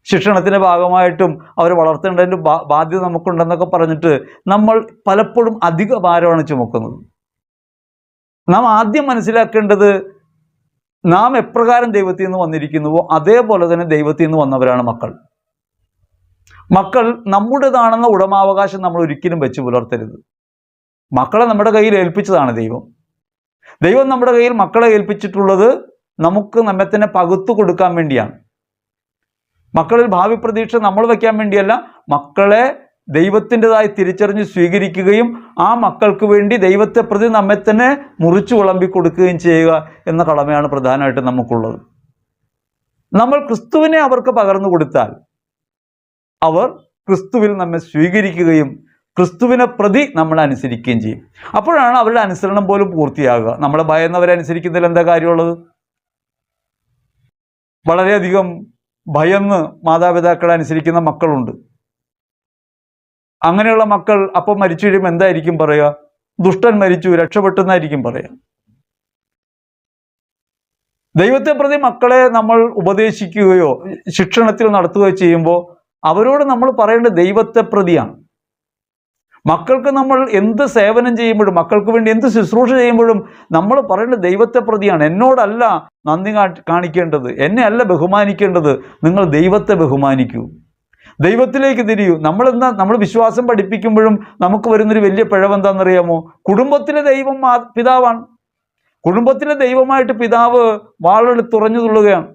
ശിക്ഷണത്തിന്റെ ഭാഗമായിട്ടും അവർ വളർത്തേണ്ടതിന്റെ ബാധ്യത നമുക്കുണ്ടെന്നൊക്കെ പറഞ്ഞിട്ട് നമ്മൾ പലപ്പോഴും അധിക ഭാരമാണ് ചുമക്കുന്നത്. നാം ആദ്യം മനസ്സിലാക്കേണ്ടത് നാം എപ്രകാരം ദൈവത്തിൽ നിന്ന് വന്നിരിക്കുന്നുവോ അതേപോലെ തന്നെ ദൈവത്തിൽ നിന്ന് വന്നവരാണ് മക്കൾ. മക്കൾ നമ്മുടേതാണെന്ന ഉടമാവകാശം നമ്മൾ ഒരിക്കലും വെച്ച് പുലർത്തരുത്. മക്കളെ നമ്മുടെ കയ്യിൽ ഏൽപ്പിച്ചതാണ് ദൈവം. ദൈവം നമ്മുടെ കയ്യിൽ മക്കളെ ഏൽപ്പിച്ചിട്ടുള്ളത് നമുക്ക് നമ്മെ തന്നെ പകുത്തു കൊടുക്കാൻ വേണ്ടിയാണ്. മക്കളിൽ ഭാവി പ്രതീക്ഷ നമ്മൾ വയ്ക്കാൻ വേണ്ടിയല്ല മക്കളെ ദൈവത്തിന്റെതായി തിരിച്ചറിഞ്ഞ് സ്വീകരിക്കുകയും ആ മക്കൾക്ക് വേണ്ടി ദൈവത്തെ പ്രതി നമ്മെ തന്നെ മുറിച്ചു വിളമ്പി കൊടുക്കുകയും ചെയ്യുക എന്ന കടമയാണ് പ്രധാനമായിട്ടും നമുക്കുള്ളത്. നമ്മൾ ക്രിസ്തുവിനെ അവർക്ക് പകർന്നു കൊടുത്താൽ അവർ ക്രിസ്തുവിൽ നമ്മെ സ്വീകരിക്കുകയും ക്രിസ്തുവിനെ പ്രതി നമ്മൾ അനുസരിക്കുകയും ചെയ്യും. അപ്പോഴാണ് അവരുടെ അനുസരണം പോലും പൂർത്തിയാകുക. നമ്മളെ ഭയന്നവരെ അനുസരിക്കുന്നതിൽ എന്താ കാര്യമുള്ളത്? വളരെയധികം ഭയന്ന് മാതാപിതാക്കളെ അനുസരിക്കുന്ന മക്കളുണ്ട്. അങ്ങനെയുള്ള മക്കൾ അപ്പം മരിച്ചു കഴിയുമ്പോൾ എന്തായിരിക്കും പറയുക? ദുഷ്ടൻ മരിച്ചു രക്ഷപ്പെട്ടെന്നായിരിക്കും പറയുക. ദൈവത്തെ പ്രതി മക്കളെ നമ്മൾ ഉപദേശിക്കുകയോ ശിക്ഷണത്തിൽ നടത്തുകയോ ചെയ്യുമ്പോൾ അവരോട് നമ്മൾ പറയേണ്ടത് ദൈവത്തെ പ്രതിയാണ്. മക്കൾക്ക് നമ്മൾ എന്ത് സേവനം ചെയ്യുമ്പോഴും മക്കൾക്ക് വേണ്ടി എന്ത് ശുശ്രൂഷ ചെയ്യുമ്പോഴും നമ്മൾ പറയേണ്ടത് ദൈവത്തെ പ്രതിയാണ്. എന്നോടല്ല നന്ദി കാണിക്കേണ്ടത്. എന്നെ അല്ല ബഹുമാനിക്കേണ്ടത്. നിങ്ങൾ ദൈവത്തെ ബഹുമാനിക്കൂ. ദൈവത്തിലേക്ക് തിരിയൂ. നമ്മളെന്താ നമ്മൾ വിശ്വാസം പഠിപ്പിക്കുമ്പോഴും നമുക്ക് വരുന്നൊരു വലിയ പിഴവെന്താണെന്നറിയാമോ? കുടുംബത്തിലെ ദൈവം പിതാവാണ്. കുടുംബത്തിലെ ദൈവമായിട്ട് പിതാവ് വാളെടുത്തുറഞ്ഞു തുള്ളുകയാണ്.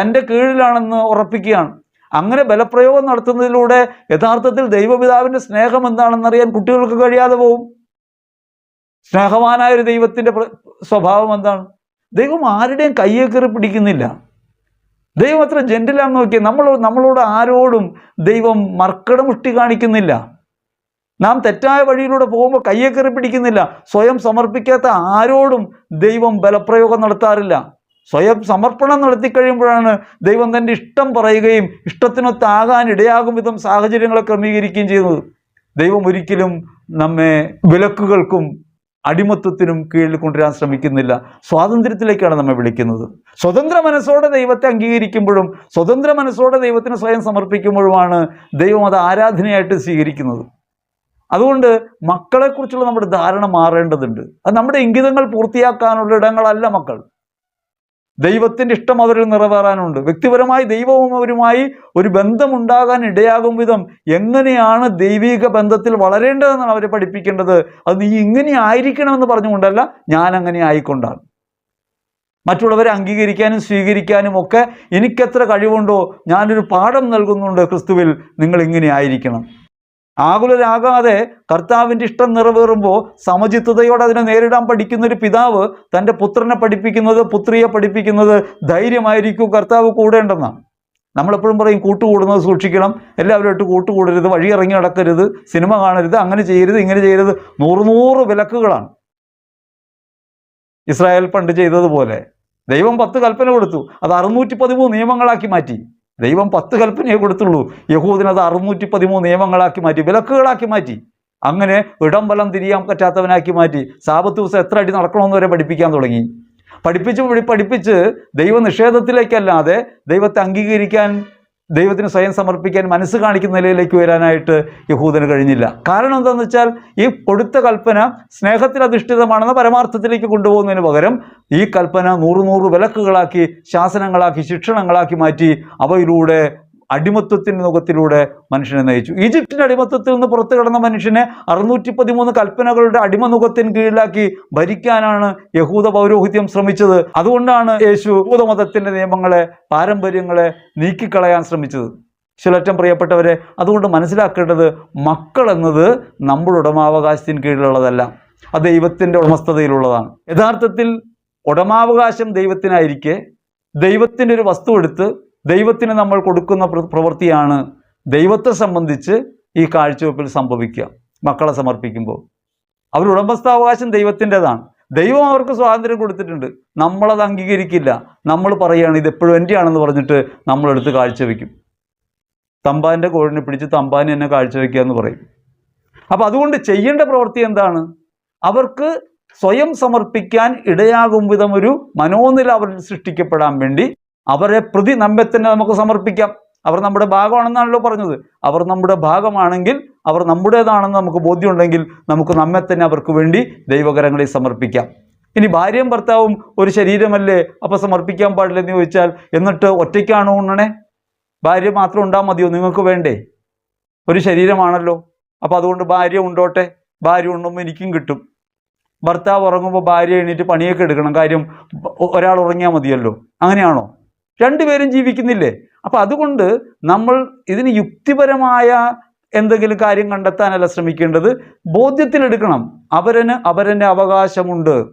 തന്റെ കീഴിലാണെന്ന് ഉറപ്പിക്കുകയാണ്. അങ്ങനെ ബലപ്രയോഗം നടത്തുന്നതിലൂടെ യഥാർത്ഥത്തിൽ ദൈവപിതാവിന്റെ സ്നേഹം എന്താണെന്ന് അറിയാൻ കുട്ടികൾക്ക് കഴിയാതെ പോവും. സ്നേഹവാനായ ഒരു ദൈവത്തിന്റെ സ്വഭാവം എന്താണ്? ദൈവം ആരുടെയും കയ്യെ കയറി പിടിക്കുന്നില്ല. ദൈവം അത്ര ജെന്റിലാന്ന് നോക്കിയാൽ നമ്മൾ നമ്മളോട് ആരോടും ദൈവം മർക്കടമുഷ്ടി കാണിക്കുന്നില്ല. നാം തെറ്റായ വഴിയിലൂടെ പോകുമ്പോൾ കയ്യെ കയറി പിടിക്കുന്നില്ല. സ്വയം സമർപ്പിക്കാത്ത ആരോടും ദൈവം ബലപ്രയോഗം നടത്താറില്ല. സ്വയം സമർപ്പണം നടത്തി കഴിയുമ്പോഴാണ് ദൈവം തന്റെ ഇഷ്ടം പറയുകയും ഇഷ്ടത്തിനൊത്താകാൻ ഇടയാകും വിധം സാഹചര്യങ്ങളെ ക്രമീകരിക്കുകയും ചെയ്യുന്നത്. ദൈവം ഒരിക്കലും നമ്മെ വിലക്കുകൾക്കും അടിമത്വത്തിനും കീഴിൽ കൊണ്ടുവരാൻ ശ്രമിക്കുന്നില്ല. സ്വാതന്ത്ര്യത്തിലേക്കാണ് നമ്മെ വിളിക്കുന്നത്. സ്വതന്ത്ര മനസ്സോടെ ദൈവത്തെ അംഗീകരിക്കുമ്പോഴും സ്വതന്ത്ര മനസ്സോടെ ദൈവത്തിന് സ്വയം സമർപ്പിക്കുമ്പോഴുമാണ് ദൈവം അത് ആരാധനയായിട്ട് സ്വീകരിക്കുന്നത്. അതുകൊണ്ട് മക്കളെക്കുറിച്ചുള്ള നമ്മുടെ ധാരണ മാറേണ്ടതുണ്ട്. അത് നമ്മുടെ ഇംഗിതങ്ങൾ പൂർത്തിയാക്കാനുള്ള ഇടങ്ങളല്ല മക്കൾ. ദൈവത്തിന്റെ ഇഷ്ടം അവരിൽ നിറവേറാനുണ്ട്. വ്യക്തിപരമായി ദൈവവും അവരുമായി ഒരു ബന്ധമുണ്ടാകാൻ ഇടയാകും വിധം എങ്ങനെയാണ് ദൈവിക ബന്ധത്തിൽ വളരേണ്ടതെന്നാണ് അവരെ പഠിപ്പിക്കേണ്ടത്? അത് നീ ഇങ്ങനെ ആയിരിക്കണമെന്ന് പറഞ്ഞുകൊണ്ടല്ല ഞാൻ അങ്ങനെ ആയിക്കൊണ്ടാണ്. മറ്റുള്ളവരെ അംഗീകരിക്കാനും സ്വീകരിക്കാനും ഒക്കെ എനിക്കെത്ര കഴിവുണ്ടോ? ഞാനൊരു പാഠം നൽകുന്നുണ്ട് ക്രിസ്തുവിൽ. നിങ്ങൾ ഇങ്ങനെ ആയിരിക്കണം. ആകുലരാകാതെ കർത്താവിന്റെ ഇഷ്ടം നിറവേറുമ്പോൾ സമചിത്തതയോടെ അതിനെ നേരിടാൻ പഠിക്കുന്ന ഒരു പിതാവ് തന്റെ പുത്രനെ പഠിപ്പിക്കുന്നത് പുത്രിയെ പഠിപ്പിക്കുന്നത് ധൈര്യമായിരിക്കും. കർത്താവ് കൂടേണ്ടെന്നാണ് നമ്മളെപ്പോഴും പറയും കൂട്ടുകൂടുന്നത് സൂക്ഷിക്കണം. എല്ലാവരുമായിട്ട് കൂട്ടുകൂടരുത്. വഴി ഇറങ്ങി നടക്കരുത്. സിനിമ കാണരുത്. അങ്ങനെ ചെയ്യരുത് ഇങ്ങനെ ചെയ്യരുത്. നൂറ് നൂറ് വിലക്കുകളാണ്. ഇസ്രായേൽ പണ്ട് ചെയ്തതുപോലെ ദൈവം പത്ത് കൽപ്പന കൊടുത്തു. അത് അറുന്നൂറ്റി പതിമൂന്ന് നിയമങ്ങളാക്കി മാറ്റി. ദൈവം പത്ത് കൽപ്പനയെ കൊടുത്തുള്ളൂ. യഹൂദിനത് അറുന്നൂറ്റി പതിമൂന്ന് നിയമങ്ങളാക്കി മാറ്റി വിലക്കുകളാക്കി മാറ്റി. അങ്ങനെ ഇടം വലം തിരിയാൻ പറ്റാത്തവനാക്കി മാറ്റി. സാപത്ത് ദിവസം എത്ര അടി നടക്കണമെന്ന് വരെ പഠിപ്പിക്കാൻ തുടങ്ങി. പഠിപ്പിച്ച് പഠിപ്പിച്ച് ദൈവ നിഷേധത്തിലേക്കല്ലാതെ ദൈവത്തെ അംഗീകരിക്കാൻ ദൈവത്തിന് സ്വയം സമർപ്പിക്കാൻ മനസ്സ് കാണിക്കുന്ന നിലയിലേക്ക് വരാനായിട്ട് യഹൂദന് കഴിഞ്ഞില്ല. കാരണം എന്താണെന്ന് വെച്ചാൽ ഈ കൊടുത്ത കൽപ്പന സ്നേഹത്തിൽ അധിഷ്ഠിതമാണെന്ന പരമാർത്ഥത്തിലേക്ക് കൊണ്ടുപോകുന്നതിന് പകരം ഈ കൽപ്പന നൂറ് നൂറ് വിലക്കുകളാക്കി ശാസനങ്ങളാക്കി ശിക്ഷണങ്ങളാക്കി മാറ്റി അവയിലൂടെ അടിമത്വത്തിന്റെ മുഖത്തിലൂടെ മനുഷ്യനെ നയിച്ചു. ഈജിപ്തിന്റെ അടിമത്വത്തിൽ നിന്ന് പുറത്തു കിടന്ന മനുഷ്യനെ അറുന്നൂറ്റി പതിമൂന്ന് കൽപ്പനകളുടെ അടിമനുഖത്തിന് കീഴിലാക്കി ഭരിക്കാനാണ് യഹൂദ പൗരോഹിത്യം ശ്രമിച്ചത്. അതുകൊണ്ടാണ് യേശു യഹൂദമതത്തിന്റെ നിയമങ്ങളെ പാരമ്പര്യങ്ങളെ നീക്കിക്കളയാൻ ശ്രമിച്ചത്. ശിലറ്റം പ്രിയപ്പെട്ടവരെ അതുകൊണ്ട് മനസ്സിലാക്കേണ്ടത് മക്കൾ എന്നത് നമ്മുടെ ഉടമാവകാശത്തിന് കീഴിലുള്ളതല്ല. അത് ദൈവത്തിന്റെ ഉടമസ്ഥതയിലുള്ളതാണ്. യഥാർത്ഥത്തിൽ ഉടമാവകാശം ദൈവത്തിനായിരിക്കെ ദൈവത്തിന്റെ ഒരു വസ്തു എടുത്ത് ദൈവത്തിന് നമ്മൾ കൊടുക്കുന്ന പ്രവൃത്തിയാണ് ദൈവത്തെ സംബന്ധിച്ച് ഈ കാഴ്ചവെപ്പിൽ സംഭവിക്കുക. മക്കളെ സമർപ്പിക്കുമ്പോൾ. അവർ ഉടമസ്ഥാവകാശം ദൈവത്തിന്റെതാണ്. ദൈവം അവർക്ക് സ്വാതന്ത്ര്യം കൊടുത്തിട്ടുണ്ട്. നമ്മളത് അംഗീകരിക്കില്ല. നമ്മൾ പറയുകയാണ് ഇത് എപ്പോഴും എന്റെ ആണെന്ന് പറഞ്ഞിട്ട് നമ്മളെടുത്ത് കാഴ്ചവെക്കും. തമ്പാന്റെ കോഴിനെ പിടിച്ച് തമ്പാൻ എന്നെ കാഴ്ചവെക്കുക എന്ന് പറയും. അപ്പോൾ അതുകൊണ്ട് ചെയ്യേണ്ട പ്രവൃത്തി എന്താണ്? അവർക്ക് സ്വയം സമർപ്പിക്കാൻ ഇടയാകും വിധം ഒരു മനോനില അവരിൽ സൃഷ്ടിക്കപ്പെടാൻ വേണ്ടി അവരെ പ്രതി നമ്മെ തന്നെ നമുക്ക് സമർപ്പിക്കാം. അവർ നമ്മുടെ ഭാഗമാണെന്നാണല്ലോ പറഞ്ഞത്. അവർ നമ്മുടെ ഭാഗമാണെങ്കിൽ അവർ നമ്മുടേതാണെന്ന് നമുക്ക് ബോധ്യമുണ്ടെങ്കിൽ നമുക്ക് നമ്മെ തന്നെ അവർക്ക് വേണ്ടി ദൈവകരങ്ങളിൽ സമർപ്പിക്കാം. ഇനി ഭാര്യയും ഭർത്താവും ഒരു ശരീരമല്ലേ അപ്പോൾ സമർപ്പിക്കാൻ പാടില്ലെന്ന് ചോദിച്ചാൽ എന്നിട്ട് ഒറ്റയ്ക്കാണോ ഉണ്ണണേ? ഭാര്യ മാത്രം ഉണ്ടാ മതിയോ? നിങ്ങൾക്ക് വേണ്ടേ? ഒരു ശരീരമാണല്ലോ. അപ്പോൾ അതുകൊണ്ട് ഭാര്യ ഉണ്ടോട്ടെ? ഭാര്യ ഉണ്ണുമ്പോൾ എനിക്കും കിട്ടും. ഭർത്താവ് ഉറങ്ങുമ്പോൾ ഭാര്യ എണീറ്റ് പണിയൊക്കെ എടുക്കണം. കാര്യം ഒരാൾ ഉറങ്ങിയാൽ മതിയല്ലോ. അങ്ങനെയാണോ? രണ്ടുപേരും ജീവിക്കുന്നില്ലേ? അപ്പം അതുകൊണ്ട് നമ്മൾ ഇതിന് യുക്തിപരമായ എന്തെങ്കിലും കാര്യം കണ്ടെത്താനല്ല ശ്രമിക്കേണ്ടത്. ബോധ്യത്തിലെടുക്കണം അവരന് അവരന്റെ അവകാശമുണ്ട്.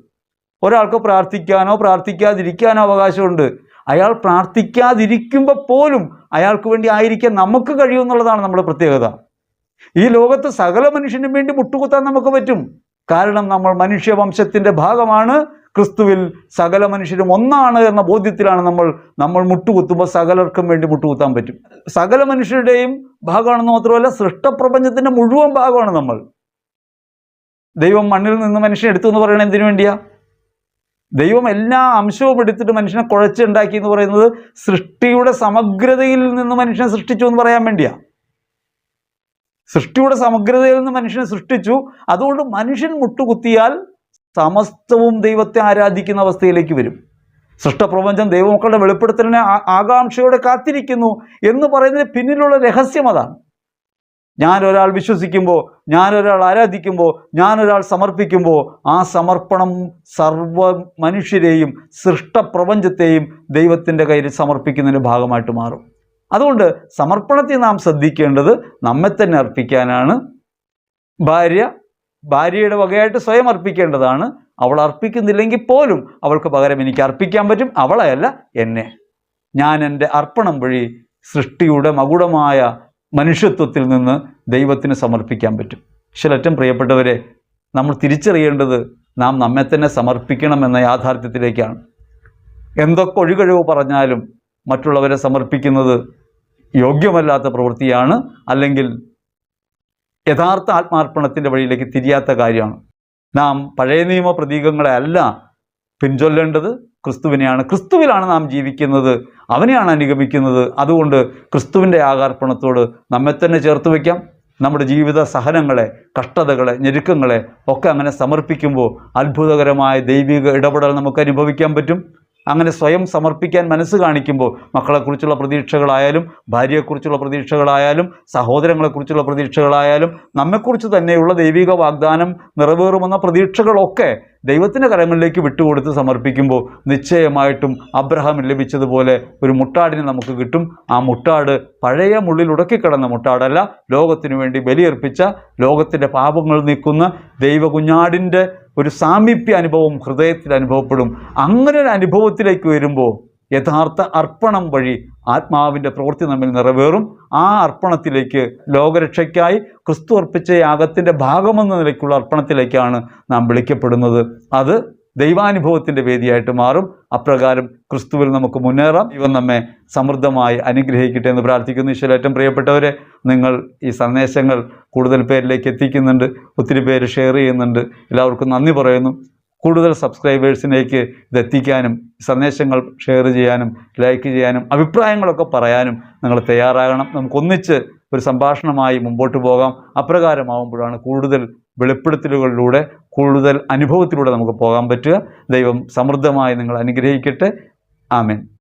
ഒരാൾക്ക് പ്രാർത്ഥിക്കാനോ പ്രാർത്ഥിക്കാതിരിക്കാനോ അവകാശമുണ്ട്. അയാൾ പ്രാർത്ഥിക്കാതിരിക്കുമ്പോൾ പോലും അയാൾക്ക് വേണ്ടി ആയിരിക്കാൻ നമുക്ക് കഴിയുമെന്നുള്ളതാണ് നമ്മുടെ പ്രത്യേകത. ഈ ലോകത്ത് സകല മനുഷ്യനും വേണ്ടി മുട്ടുകുത്താൻ നമുക്ക് പറ്റും. കാരണം നമ്മൾ മനുഷ്യവംശത്തിന്റെ ഭാഗമാണ്. ക്രിസ്തുവിൽ സകല മനുഷ്യരും ഒന്നാണ് എന്ന ബോധ്യത്തിലാണ് നമ്മൾ നമ്മൾ മുട്ടുകുത്തുമ്പോൾ സകലർക്കും വേണ്ടി മുട്ടുകുത്താൻ പറ്റും. സകല മനുഷ്യരുടെയും ഭാഗമാണെന്ന് മാത്രമല്ല സൃഷ്ടപ്രപഞ്ചത്തിന്റെ മുഴുവൻ ഭാഗമാണ് നമ്മൾ. ദൈവം മണ്ണിൽ നിന്ന് മനുഷ്യനെ എടുത്തു എന്ന് പറയണത് എന്തിനു വേണ്ടിയാ? ദൈവം എല്ലാ അംശവും എടുത്തിട്ട് മനുഷ്യനെ കുഴച്ചുണ്ടാക്കി എന്ന് പറയുന്നത് സൃഷ്ടിയുടെ സമഗ്രതയിൽ നിന്ന് മനുഷ്യനെ സൃഷ്ടിച്ചു എന്ന് പറയാൻ വേണ്ടിയാ. സൃഷ്ടിയുടെ സമഗ്രതയിൽ നിന്ന് മനുഷ്യനെ സൃഷ്ടിച്ചു. അതുകൊണ്ട് മനുഷ്യൻ മുട്ടുകുത്തിയാൽ സമസ്തവും ദൈവത്തെ ആരാധിക്കുന്ന അവസ്ഥയിലേക്ക് വരും. സൃഷ്ടപ്രപഞ്ചം ദൈവമക്കളുടെ വെളിപ്പെടുത്തലിനെ ആകാംക്ഷയോടെ കാത്തിരിക്കുന്നു എന്ന് പറയുന്നതിന് പിന്നിലുള്ള രഹസ്യം അതാണ്. ഞാനൊരാൾ വിശ്വസിക്കുമ്പോൾ ഞാനൊരാൾ ആരാധിക്കുമ്പോൾ ഞാനൊരാൾ സമർപ്പിക്കുമ്പോൾ ആ സമർപ്പണം സർവ മനുഷ്യരെയും സൃഷ്ടപ്രപഞ്ചത്തെയും ദൈവത്തിന്റെ കയ്യിൽ സമർപ്പിക്കുന്നതിന്റെ ഭാഗമായിട്ട് മാറും. അതുകൊണ്ട് സമർപ്പണത്തെ നാം ശ്രദ്ധിക്കേണ്ടത് നമ്മെ തന്നെ അർപ്പിക്കാനാണ്. ഭാര്യ ഭാര്യയുടെ വകയായിട്ട് സ്വയം അർപ്പിക്കേണ്ടതാണ്. അവൾ അർപ്പിക്കുന്നില്ലെങ്കിൽ പോലും അവൾക്ക് പകരം എനിക്ക് അർപ്പിക്കാൻ പറ്റും. അവളെയല്ല എന്നെ. ഞാൻ എന്റെ അർപ്പണം വഴി സൃഷ്ടിയുടെ മകുടമായ മനുഷ്യത്വത്തിൽ നിന്ന് ദൈവത്തിന് സമർപ്പിക്കാൻ പറ്റും. ശിലറ്റം പ്രിയപ്പെട്ടവരെ നമ്മൾ തിരിച്ചറിയേണ്ടത് നാം നമ്മെ തന്നെ സമർപ്പിക്കണമെന്ന യാഥാർത്ഥ്യത്തിലേക്കാണ്. എന്തൊക്കെ ഒഴികഴിവ് പറഞ്ഞാലും മറ്റുള്ളവരെ സമർപ്പിക്കുന്നത് യോഗ്യമല്ലാത്ത പ്രവൃത്തിയാണ്. അല്ലെങ്കിൽ യഥാർത്ഥ ആത്മാർപ്പണത്തിന്റെ വഴിയിലേക്ക് തിരിയാത്ത കാര്യമാണ്. നാം പഴയ നിയമ പ്രതീകങ്ങളെ അല്ല പിൻചൊല്ലേണ്ടത് ക്രിസ്തുവിനെയാണ്. ക്രിസ്തുവിലാണ് നാം ജീവിക്കുന്നത്. അവനെയാണ് അനുഗമിക്കുന്നത്. അതുകൊണ്ട് ക്രിസ്തുവിന്റെ ആകാർപ്പണത്തോട് നമ്മെ തന്നെ ചേർത്ത് വയ്ക്കാം. നമ്മുടെ ജീവിത സഹനങ്ങളെ കഷ്ടതകളെ ഞെരുക്കങ്ങളെ ഒക്കെ അങ്ങനെ സമർപ്പിക്കുമ്പോൾ അത്ഭുതകരമായ ദൈവിക ഇടപെടൽ നമുക്ക് അനുഭവിക്കാൻ പറ്റും. അങ്ങനെ സ്വയം സമർപ്പിക്കാൻ മനസ്സ് കാണിക്കുമ്പോൾ മക്കളെക്കുറിച്ചുള്ള പ്രതീക്ഷകളായാലും ഭാര്യയെക്കുറിച്ചുള്ള പ്രതീക്ഷകളായാലും സഹോദരങ്ങളെക്കുറിച്ചുള്ള പ്രതീക്ഷകളായാലും നമ്മെക്കുറിച്ച് തന്നെയുള്ള ദൈവിക വാഗ്ദാനം നിറവേറുമെന്ന പ്രതീക്ഷകളൊക്കെ ദൈവത്തിന്റെ കരങ്ങളിലേക്ക് വിട്ടുകൊടുത്ത് സമർപ്പിക്കുമ്പോൾ നിശ്ചയമായിട്ടും അബ്രഹാം ലഭിച്ചതുപോലെ ഒരു മുട്ടാടിനെ നമുക്ക് കിട്ടും. ആ മുട്ടാട് പഴയ മുള്ളിൽ ഉടക്കിക്കിടന്ന മുട്ടാടല്ല. ലോകത്തിനു വേണ്ടി ബലിയർപ്പിച്ച ലോകത്തിന്റെ പാപങ്ങൾ നീക്കുന്ന ദൈവ കുഞ്ഞാടിന്റെ ഒരു സാമീപ്യ അനുഭവം ഹൃദയത്തിൽ അനുഭവപ്പെടും. അങ്ങനെ ഒരു അനുഭവത്തിലേക്ക് വരുമ്പോൾ യഥാർത്ഥ അർപ്പണം വഴി ആത്മാവിന്റെ പ്രവൃത്തി നമ്മിൽ നിറവേറും. ആ അർപ്പണത്തിലേക്ക് ലോകരക്ഷയ്ക്കായി ക്രിസ്തു അർപ്പിച്ച യാഗത്തിന്റെ ഭാഗമെന്ന നിലയ്ക്കുള്ള അർപ്പണത്തിലേക്കാണ് നാം വിളിക്കപ്പെടുന്നത്. അത് ദൈവാനുഭവത്തിന്റെ വേദിയായിട്ട് മാറും. അപ്രകാരം ക്രിസ്തുവിൽ നമുക്ക് മുന്നേറാം. ഇവൻ നമ്മെ സമൃദ്ധമായി അനുഗ്രഹിക്കട്ടെ എന്ന് പ്രാർത്ഥിക്കുന്നു. ഈശ്വര ഏറ്റവും പ്രിയപ്പെട്ടവരെ നിങ്ങൾ ഈ സന്ദേശങ്ങൾ കൂടുതൽ പേരിലേക്ക് എത്തിക്കുന്നുണ്ട്. ഒത്തിരി പേര് ഷെയർ ചെയ്യുന്നുണ്ട്. എല്ലാവർക്കും നന്ദി പറയുന്നു. കൂടുതൽ സബ്സ്ക്രൈബേഴ്സിലേക്ക് ഇതെത്തിക്കാനും സന്ദേശങ്ങൾ ഷെയർ ചെയ്യാനും ലൈക്ക് ചെയ്യാനും അഭിപ്രായങ്ങളൊക്കെ പറയാനും നിങ്ങൾ തയ്യാറാകണം. നമുക്കൊന്നിച്ച് ഒരു സംഭാഷണമായി മുമ്പോട്ട് പോകാം. അപ്രകാരമാവുമ്പോഴാണ് കൂടുതൽ വെളിപ്പെടുത്തലുകളിലൂടെ കൂടുതൽ അനുഭവത്തിലൂടെ നമുക്ക് പോകാൻ പറ്റുക. ദൈവം സമൃദ്ധമായി നിങ്ങൾ അനുഗ്രഹിക്കട്ടെ. ആമേൻ.